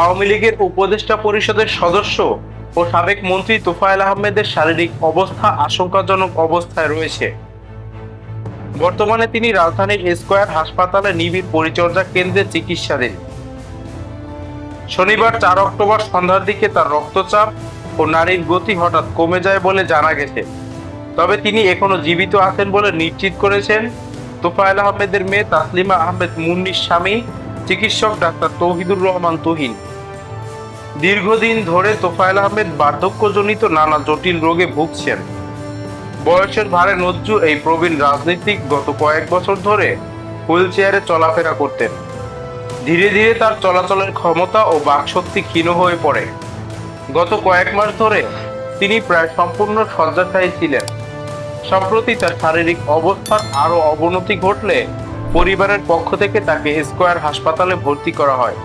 আওয়ামী লীগের উপদেষ্টা পরিষদের সদস্য ও সাবেক মন্ত্রী তোফায়েল আহমেদের শারীরিক অবস্থা আশঙ্কাজনক অবস্থায় রয়েছে। বর্তমানে তিনি রাজধানীর স্কয়ার হাসপাতালে নিবিড় পরিচর্যা কেন্দ্রে চিকিৎসাধীন। শনিবার চার অক্টোবর সন্ধ্যার দিকে তার রক্তচাপ ও নারীর গতি হঠাৎ কমে যায় বলে জানা গেছে। তবে তিনি এখনও জীবিত আছেন বলে নিশ্চিত করেছেন তোফায়েল আহমেদের মেয়ে তাসলিমা আহমেদ মুন্নির স্বামী চিকিৎসক ডাক্তার তৌহিদুর রহমান তুহিন। দীর্ঘদিন ধরে তোফায়েল আহমেদ বার্ধক্যজনিত নানা জটিল রোগে ভুগছেন। বয়সের ভারে নজ্জু এই প্রবীণ রাজনীতিক গত কয়েক বছর ধরে হুইল চেয়ারে চলাফেরা করতেন। ধীরে ধীরে তার চলাচলের ক্ষমতা ও বাকশক্তি ক্ষীণ হয়ে পড়ে। গত কয়েক মাস ধরে তিনি প্রায় সম্পূর্ণ শয্যাশায়ী ছিলেন। সম্প্রতি তার শারীরিক অবস্থার আরও অবনতি ঘটলে পরিবারের পক্ষ থেকে তাকে স্কোয়ার হাসপাতালে ভর্তি করা হয়।